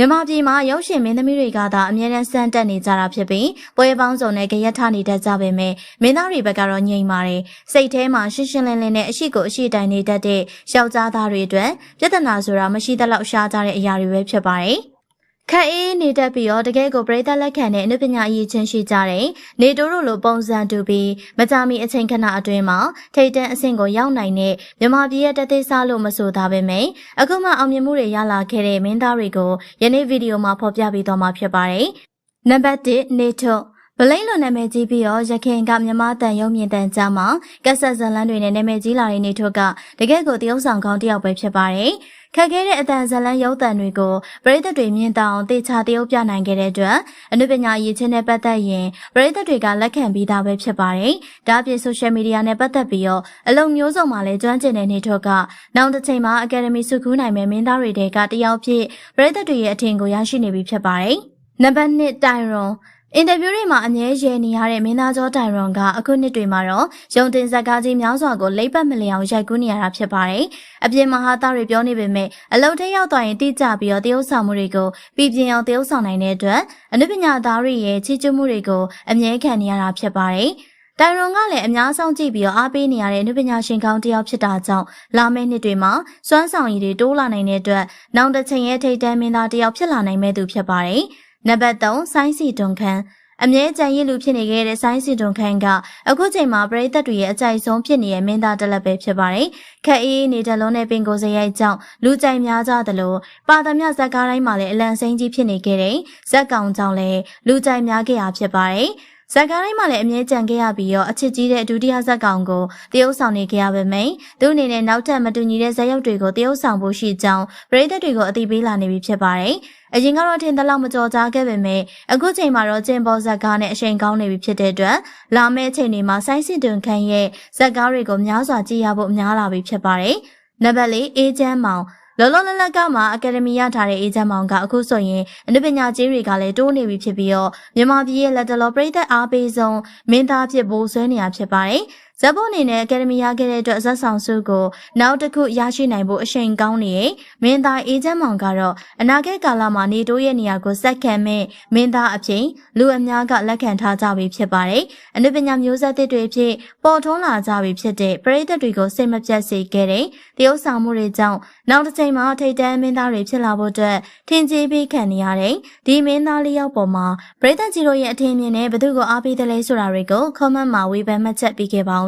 မြန်မာပြည်မှာရုပ်ရှင်မင်းသမီးတွေကသာအမြဲတမ်းစမ်းတက်နေကြတာဖြစ်ပြီးပွဲပေါင်းစုံနဲ့ကြရက်ထနေတတ်ကြပေမဲ့မင်းသားတွေဘက်ကတော့ငြိမ်ပါတယ်စိတ်ထဲမှာရှင်းရှင်းလင်းလင်းနဲ့အရှိကိုအရှိတိုင်နေတတ်တဲ့ယောက်ျားသားတွေအတွက်ပြဿနာဆိုတာမရှိသလောက်ရှားကြတဲ့အရာတွေပဲဖြစ်ပါတယ် ခက်အေးနေတတ်ပြီးတော့တကယ်ကိုပြိသက်လက်ခံတဲ့အနုပညာအရေးချင်းရှိကြတယ်။နေတိုးတို့လိုပုံစံတူပြီးမကြမီအချိန်ခဏအတွင်းမှာထိတ်တန့်အဆင့်ကိုရောက်နိုင်တဲ့မြန်မာပြည်ရဲ့တသေးစားလို့မဆိုတာပဲမယ်။အခုမှအောင်မြင်မှုတွေရလာခဲ့တဲ့မင်းသားတွေကိုယနေ့ဗီဒီယိုမှာဖော်ပြပေးသွားမှာဖြစ်ပါတယ်။နံပါတ်1နေထုတ်ဗလိန်လိုနာမည်ကြီးပြီးတော့ရခင်ကမြမတန်ရုံမြင့်တန်ကြားမှာကက်ဆက်ဇလန်းတွေနဲ့နာမည်ကြီးလာတဲ့နေထုတ်ကတကယ့်ကိုတရုပ်ဆောင်ကောင်းတစ်ယောက်ပဲဖြစ်ပါတယ်။ ခက်ခဲတဲ့အတန်ဇလန်းရုပ်တံတွေကိုပရိသတ်တွေမြင်တောင်တေချာတရုပ်ပြနိုင်ခဲ့တဲ့အတွက်အနုပညာရည်ချင်းနဲ့ပတ်သက်ရင်ပရိသတ်တွေကလက်ခံပြီးသားပဲဖြစ်ပါတယ်။ဒါအပြင်ဆိုရှယ်မီဒီယာနဲ့ပတ်သက်ပြီးတော့အလုံမျိုးစုံမှာလည်းကျွမ်းကျင်တဲ့နေထုတ်ကနောက်တစ်ချိန်မှာအကယ်ဒမီစုကူးနိုင်မဲ့မင်းသားတွေတဲကတယောက်ဖြစ်ပရိသတ်တွေရဲ့အထင်ကိုရရှိနေပြီဖြစ်ပါတယ်။နံပါတ်1တိုင်ရွန် အင်တာဗျူးတွေမှာအမြဲရဲနေရတဲ့မင်းသားကျော်တိုင်ရွန်ကအခုနှစ်တွေမှာတော့ရုံတင်ဇက်ကားကြီးများစွာကိုလိမ့်ပတ်မလျောင်ရိုက်ကူးနေရတာဖြစ်ပါတယ်။အပြင်မဟာသားတွေပြောနေပေမဲ့အလုတ်ထဲရောက်သွားရင်တိကျပြီးတော့တရုပ်ဆောင်မှုတွေကိုပြည်ပြင်းအောင်တရုပ်ဆောင်နိုင်တဲ့အတွက်အနုပညာသားတွေရဲ့ချီးကျူးမှုတွေကိုအမြဲခံနေရတာဖြစ်ပါတယ်။တိုင်ရွန်ကလည်းအများဆုံးကြည့်ပြီးတော့အားပေးနေရတဲ့နုပညာရှင်ကောင်းတစ်ယောက်ဖြစ်တာကြောင့်လာမယ့်နှစ်တွေမှာစွမ်းဆောင်ရည်တွေတိုးလာနိုင်တဲ့အတွက်နောက်တစ်ချိန်ရဲ့ထိတ်တန်းမင်းသားတစ်ယောက်ဖြစ်လာနိုင်မဲ့သူဖြစ်ပါတယ်။ နံပါတ်3ဆိုင်းစီတွန်ခန်းအမြဲကြံရည်လူဖြစ်နေခဲ့တဲ့ဆိုင်းစီတွန်ခန်းကအခုချိန်မှာပရိသတ်တွေရဲ့အကြိုက်ဆုံးဖြစ်နေတဲ့မင်းသားတစ်လက်ပဲဖြစ်ပါတယ်။ခက်အေးနေတဲ့လုံးနဲ့ပင်ကိုစရိုက်ကြောင့်လူကြိုက်များကြသလိုပါသမျှဇက်ကားတိုင်းမှာလည်းအလံစိမ်းကြီးဖြစ်နေခဲ့တဲ့ဇက်ကောင်ကြောင့်လည်းလူကြိုက်များခဲ့ရဖြစ်ပါတယ်။ ဇက်ကားတိုင်းမှာလည်းအမြဲကြံခဲ့ရပြီးတော့အချစ်ကြီးတဲ့ဒုတိယဇက်ကောင်ကိုတရုပ်ဆောင်နေခဲ့ရပါမယ်။သူအနေနဲ့နောက်ထပ်မတူညီတဲ့ဇက်ရုပ်တွေကိုတရုပ်ဆောင်ဖို့ရှိကြောင်းပရိသတ်တွေကိုအသိပေးလာနေပြီဖြစ်ပါတယ်။အရင်ကတော့ထင်သလောက်မကြော်ကြားခဲ့ပေမဲ့အခုချိန်မှာတော့ကျင်ပေါ်ဇက်ကားနဲ့အချိန်ကောင်းနေပြီဖြစ်တဲ့အတွက်လာမယ့်အချိန်တွေမှာဆိုင်းစစ်တွန်ခန့်ရဲ့ဇက်ကားတွေကိုများစွာကြည့်ရဖို့များလာပြီဖြစ်ပါတယ်။နံပါတ်၄အေဂျင့်မောင် လောလောလတ်လတ်ကမှအကယ်ဒမီရထားတဲ့အေဂျင့်မောင်ကအခုဆိုရင်အနုပညာကြီးတွေကလည်းတိုးနေပြီဖြစ်ပြီးတော့မြန်မာပြည်ရဲ့လက်တလောပရိသတ်အားပေးဆုံးမင်းသားဖြစ်ဖို့ဆွဲနေရဖြစ်ပါတယ်။ ဇက်ဘုတ်အနေနဲ့အကယ်ဒမီရခဲ့တဲ့အတွက်ဇက်ဆောင်စုကိုနောက်တစ်ခုရရှိနိုင်ဖို့အချိန်ကောင်းနေရဲ့မင်းသားအေဂျင့်မောင်ကတော့အနာဂတ်ကာလမှာနေတိုးရဲ့နေရာကိုစက်ခံမဲ့မင်းသားအဖြစ်လူအများကလက်ခံထားကြပြီဖြစ်ပါတယ်။အနုပညာမျိုးဆက်သစ်တွေဖြစ်ပေါ်ထွန်းလာကြပြီဖြစ်တဲ့ပရိသတ်တွေကိုစိတ်မပြတ်စေခဲ့တဲ့တရုပ်ဆောင်မှုတွေကြောင့်နောက်တစ်ချိန်မှာထိတ်တန်းမင်းသားတွေဖြစ်လာဖို့အတွက်ထင်ကြီးပြီးခံနေရတဲ့ဒီမင်းသားလေးယောက်ပေါ်မှာပရိသတ်ကြီးတို့ရဲ့အထင်မြင်နဲ့ဘသူကိုအားပေးတယ်လဲဆိုတာတွေကို comment မှာဝေဖန်မှတ်ချက်ပေးခဲ့ပါ